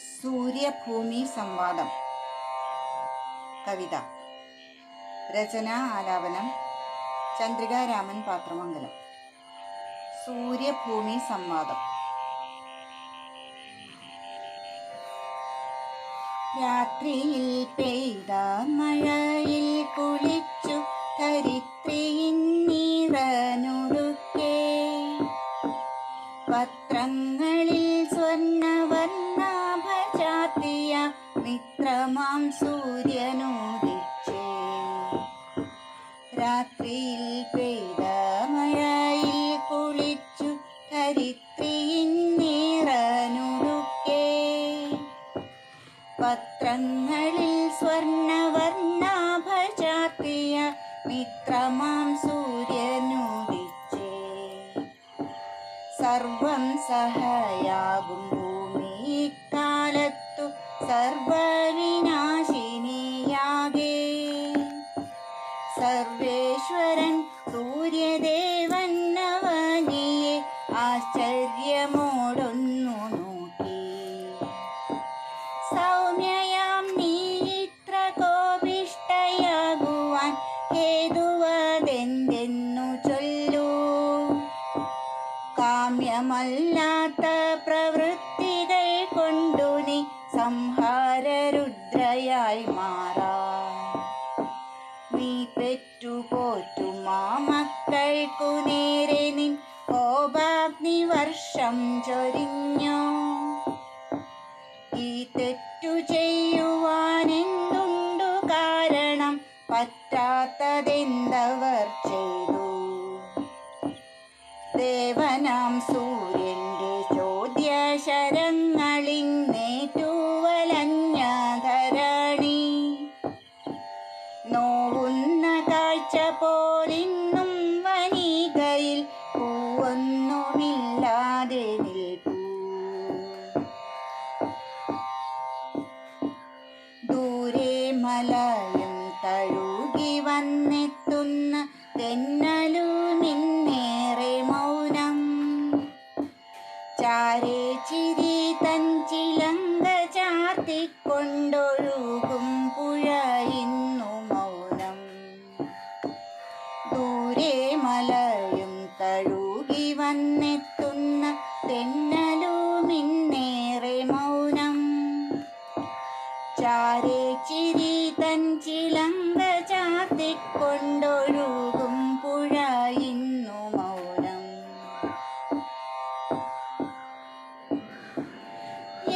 സൂര്യഭൂമി സംവാദം. കവിത. രചന ആലാപനം. ചന്ദ്രിക രാമൻ പാത്രമംഗലം. സൂര്യഭൂമി സംവാദം. രാത്രിയിൽ പെയ്ത മഴയിൽ കുളിച്ചു ധരിത്രിയിൻ നിറനുടുക്കേ പത്രങ്ങളിൽ സ്വർണവർണാഭ മിത്രമാം സൂര്യനുദിച്ചേ രാത്രിയിൽ പെയ്ത മഴയിൽ കുളിച്ചു ധരിത്രിയിൻ നിറനുടുക്കേ പത്രങ്ങളിൽ സ്വർണവർണാഭ ചാത്തിയ മിത്രമാം സൂര്യനുദിച്ചേ സർവം സഹയാകും ഭൂമി കാലത്തു സർവവിനാശിനിയാകെ സർവേശ്വരൻ സൂര്യദേവൻ നവനിയെ ആശ്ചര്യമോടൊന്നു നോക്കി. സൗമ്യയാം നീ ഇത്ര കോപിഷ്ടയാകുവാൻ ഹേതുവതെന്തെന്നു ചൊല്ലൂ. കാമ്യമല്ലാത്ത പ്രവൃത്തികൾ സംഹാരരുദ്രയായി മാറാം. നീ പെറ്റുപോറ്റുമാ മക്കൾക്കു നേരെ നിൻ കോപാഗ്നി വർഷം ചൊരിഞ്ഞോ. ഈ തെറ്റു ചെയ്യുവാനെന്തുണ്ടു കാരണം? പറ്റാത്തതെന്തവർ ചെയ്തു? ദേവനാം സൂര്യന്റെ ദൂരെ മലയും തഴുകി വന്നെത്തുന്ന തെന്നലുമിന്നേറെ മൗനം. ചാരേ ചിരി തൻ ചിലങ്ക ചാർത്തിക്കൊണ്ടൊഴുകും പുഴ ഇന്നു മൗനം.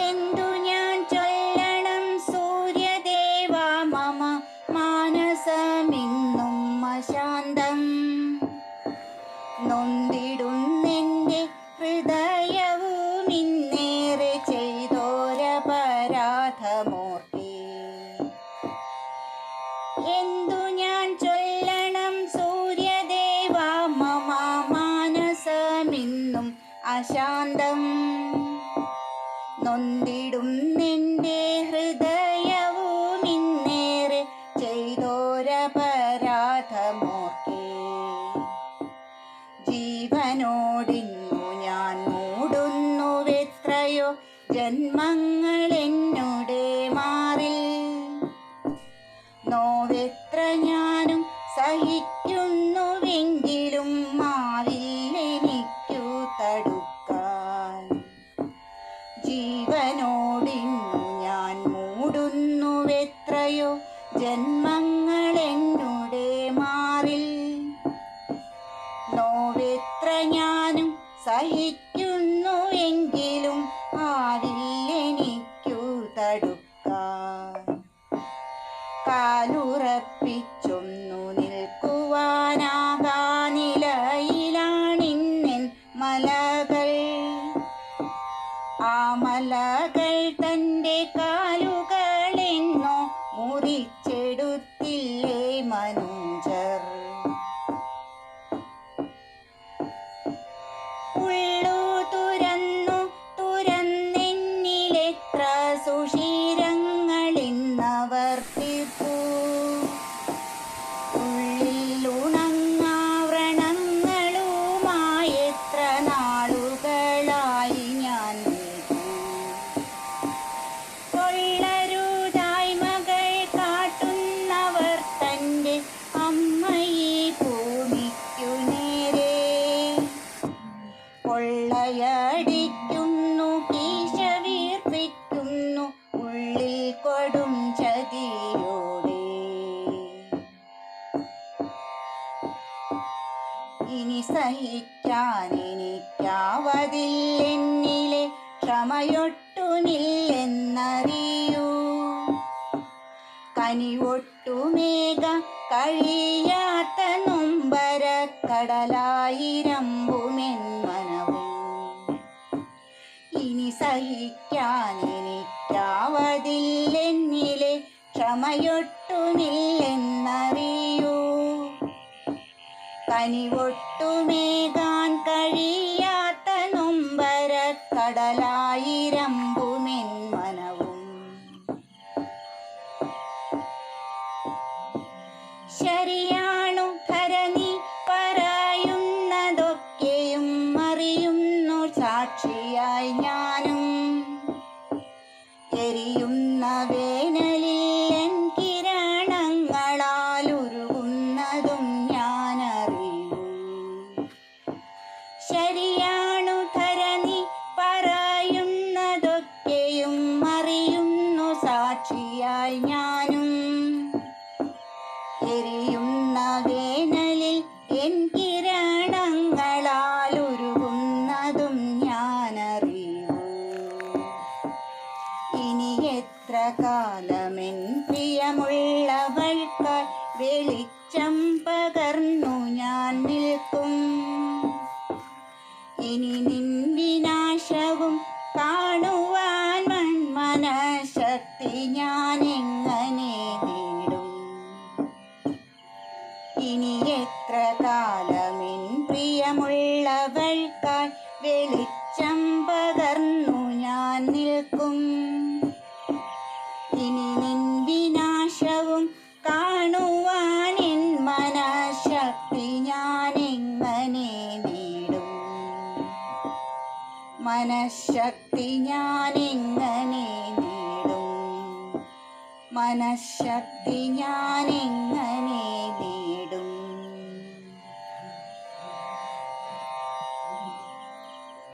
എന്തു ഞാൻ ചൊല്ലണം സൂര്യദേവ മമ മാനസമിന്നും അശാന്തം. നൊന്തിടുന്നെന്റെ ഹൃദയവും ഇന്നേറെ ചെയ്തോരപരാധമോർത്തി എന്തു ഞാൻ ചൊല്ലണം സൂര്യദേവ മമ അശാന്തം. നൊന്തിടുന്നെന്റെ ഹൃദയവും ഇന്നേറെ ചെയ്തോരപരാധമോർക്കേ എന്നുടെ മാറിൽ. നോവെത്ര ഞാനും സഹിക്കുന്നുവെങ്കിലും മാവില്ലെനിക്കു തടുക്കാൻ. ജീവനോടിന്നു ഞാൻ മൂടുന്നുവെത്രയോ ജന്മങ്ങൾ കാലുറപ്പിച്ചൊന്നു സുഷിരങ്ങളിന്നവർ കനിവൊട്ടുമേക കഴിയാത്ത നൊമ്പര കടലായിരമ്പുമെന്മനവും ഇനി സഹിക്കാൻ എനിക്കാവതില്ലെന്നിലെ ക്ഷമയൊട്ടുമില്ലെന്നറിയൂ. കനിവൊട്ടുമേകാൻ എരിയുന്ന വേനലിൽ എൻ കിരണങ്ങളാൽ ഉരുകുന്നതും ഞാനറിയും. ശരിയാണു ധരണി പറയുന്നതൊക്കെയും അറിയുന്നു സാക്ഷിയായി ഞാനും കാലമെൻ പ്രിയമുള്ളവൾക്കായി വെളിച്ചം പകർന്നു ഞാൻ നിൽക്കും. ഇനി നിൻ വിനാശവും കാണുവാൻ മനഃശക്തി ഞാൻ എങ്ങനെ നേടും. മനഃശക്തി ഞാൻ എങ്ങനെ